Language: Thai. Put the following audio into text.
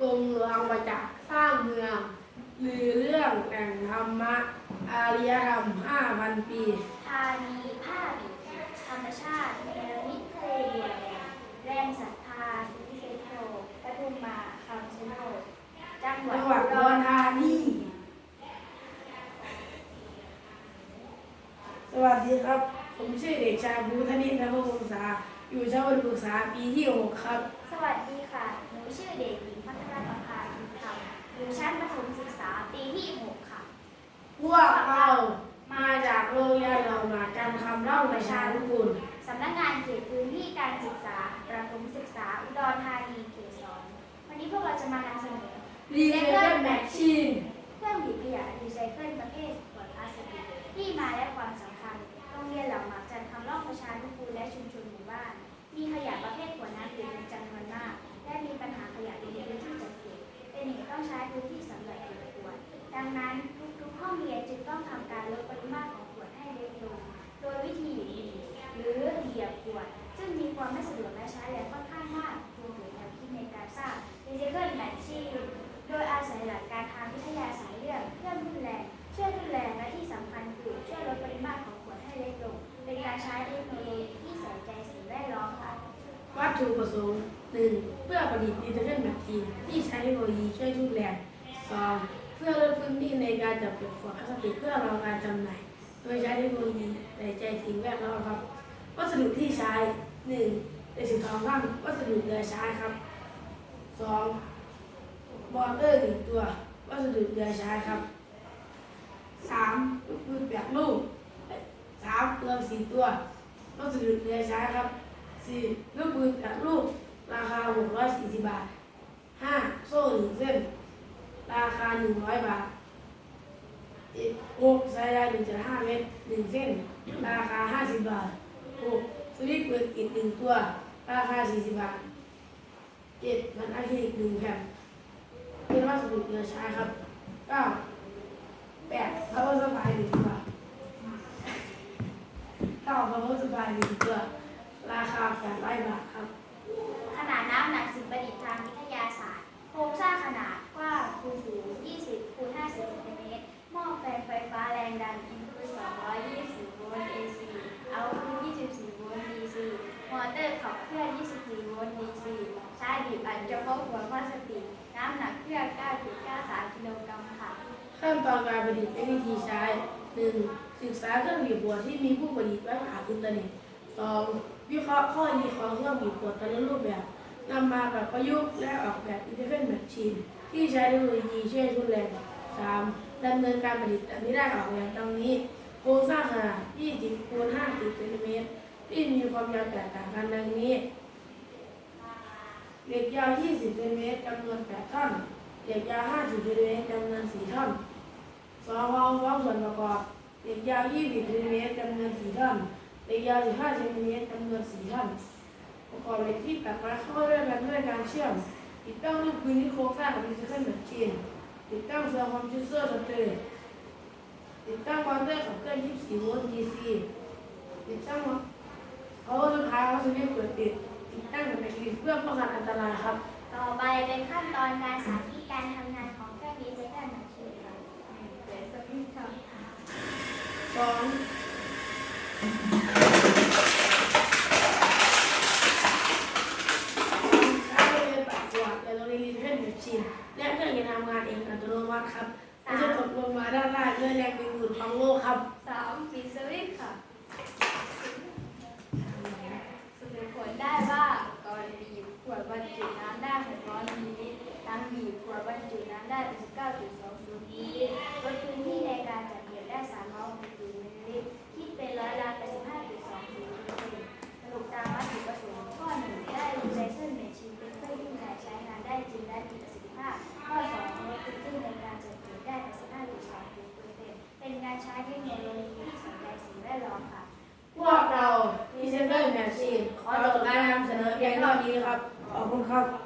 กรมหลวงประจักษ์สร้างเมืองหรือเรื่องแต่งธรรมะอารยธรรม5,000ปีธานีภาพธรรมชาติเนรมิตทะเลบัวแดงแรงศรัทธาสุริเซโทปทุมมาคำชะโนดจังหวัดจังหวัดอุดรธานีสวัสดีครับ ผมชื่อเด็กชายภูธนินทร์นภวงศา อยู่ชั้นประถมศึกษาปีที่6ครับ สวัสดีค่ะ หนูชื่อเด็กหญิงพัฒนาประภาอินธรรมอยู่ชั้นประถมศึกษาปีที่6ค่ะ พวกเรามาจากโรงเรียนเหล่าหมากันคำเล่าประชานุกูลสำนักงานเขตพื้นที่การศึกษา ประถมศึกษาอุดรธานีเขตสองวันนี้พวกเราจะมานำเสนอรีเซเคิลแมชชีน ดังนั้นทุกๆห้องเรียนจึงต้องทำการลดปริมาตรของขวดให้เล็กลง โดยวิธีหนีหรือเหยียบขวด ซึ่งมีความไม่สะดวกและใช้แรงค่อนข้างมากรวมถึงแนวคิดในการสร้างรีไซเคิลแมชชีนโดยอาศัยหลักการทางวิทยาศาสตร์เรื่องเครื่องทุ่นแรงช่วยทุ่นแรงและที่สำคัญคือช่วยลดปริมาตรของขวดให้เล็กลง เป็นการใช้เทคโนโลยีที่ใส่ใจสิ่งแวดล้อมค่ะวัตถุประสงค์หนึ่งเพื่อประดิษฐ์ดิจิทัลแมชชีนที่ใช้เทคโนโลยีช่วยทุนแรงสอง เพื่อลดพื้นที่ในการจับเก็บขวดพลาสติกเพื่อรองการจำหน่ายโดยใช้เทคโนโลยีใส่ใจสิ่งแวดล้อมครับ วัสดุที่ใช้หนึ่งเป็นสิ่งทองคำวัสดุเหลือใช้ครับสองมอเตอร์หนึ่งตัว วัสดุเหลือใช้ครับสามลูกปืนแปดลูกสามเปลือสี่ตัว วัสดุเหลือใช้ครับสี่ลูกปืนกับลูกราคา640บบาท 5. โซ่หนึ่งเส้น ราคา 100 บาท 6. สายยาง1.5เมตรหนึ่งเส้น ราคา 50 บาท 6. สวิตช์เปิดอิดหนึ่งตัว ราคา 40 บาท 7. มันอะคริลิกหนึ่งแผ่นเป็นวัสดุเหลือใช้ครับ 9. 8. power supply หนึ่งตัว 9. power supply หนึ่งตัว ราคา800บาทครับ ขนาดน้ำหนักสิ่งประดิษฐ์ทางวิทยาศาสตร์ โครงสร้างขนาด กว้างคูณสูง20 คูณ50เซนติเมตรหม้อแปลงไฟฟ้าแรงดันอินพุต224โวลต์ AC เอาพุต24 โวลต์ DC มอเตอร์ขับเคลื่อน 24 โวลต์ DC ใช้บีบอัดเฉพาะหัวพลาสติกน้ำหนักเครื่อง 9.93 กิโลกรัมค่ะ ขั้นตอนการประดิษฐ์และวิธีใช้ 1. ศึกษาเครื่องบีบบัวที่มีผู้ประดิษฐ์ไว้ผ่านอินเทอร์เน็ต 2. วิเคราะห์ข้อดีของเครื่องบีบบัวแต่ละรูปแบบ นำมาแบบประยุกต์และออกแบบอินเทอร์เน็ตแมชชีนที่ใช้เทคโนโลยีช่วยทุนแรง 3. ดำเนินการประดิษฐ์อันนี้ได้ออกแบบดังนี้ โครงสร้างขนาด20คูณ50เซนติเมตรที่มีความยาวแตกต่างกันดังนี้ เหล็กยาว 20เซนติเมตรจำนวน 8 ท่อน เหล็กยาว 50เซนติเมตรจำนวน 4 ท่อนสองห้องพร้อมส่วนประกอบ เหล็กยาว 20เซนติเมตรจำนวน 4 ท่อน เหล็กยาว 15เซนติเมตรจำนวน 4 ท่อน ประกอบเหล็กที่ตัดมาเข้าด้วยกันด้วยการเชื่อม ติดตั้งลูกปืนที่โครงสร้างกับดิจิทัลแมชชีนติดตั้งเซลล์คอมพิวเตอร์สเตอร์ติดตั้งมอเตอร์ขับเคลื่อน24โวลต์ DC ติดตั้งเขาสุดท้ายเขาจะเรียกเปิดติด ติดตั้งกับแบตเตอรี่เพื่อป้องกันอันตรายครับ ต่อไปเป็นขั้นตอนการสาธิตการทำงานของเครื่องดีไซเคิลแมชชีนค่ะเดี๋ยวสักนิดค่ะสองถ้าเราเรียนปัจจุบันแต่เราเรียนดิจิทัลแมชชีนและเครื่องจะทำงาน เองอัตโนมัติครับและจะตกลงมาด้านล่างด้วยแรงดึงดูดของโลกครับสามปิดสวิตช์ค่ะสรุปผลได้ว่าก่อนบีบขวดบรรจุน้ำได้600มิลลิลิตรหลังบีบขวดบรรจุน้ำได้89.20มิลลิลิตรลดพื้นที่ในการจัดเก็บได้364มิลลิลิตรคิดเป็นร้อยละ85.20%สรุปตามวัตถุประสงค์ข้อหนึ่งได้รีไซเคิลแมชชีนเป็นเครื่องที่ใช้งานได้จริงและมีประสิทธิภาพ ข้อสองลดพื้นที่ในการจัดเก็บได้85.20%เป็นการใช้เทคโนโลยีที่สนใจสิ่งแวดล้อมค่ะ พวก เราดิจิทัลแมชชีนขอจบการนำเสนอเพียงเท่านี้ครับ ขอบคุณครับ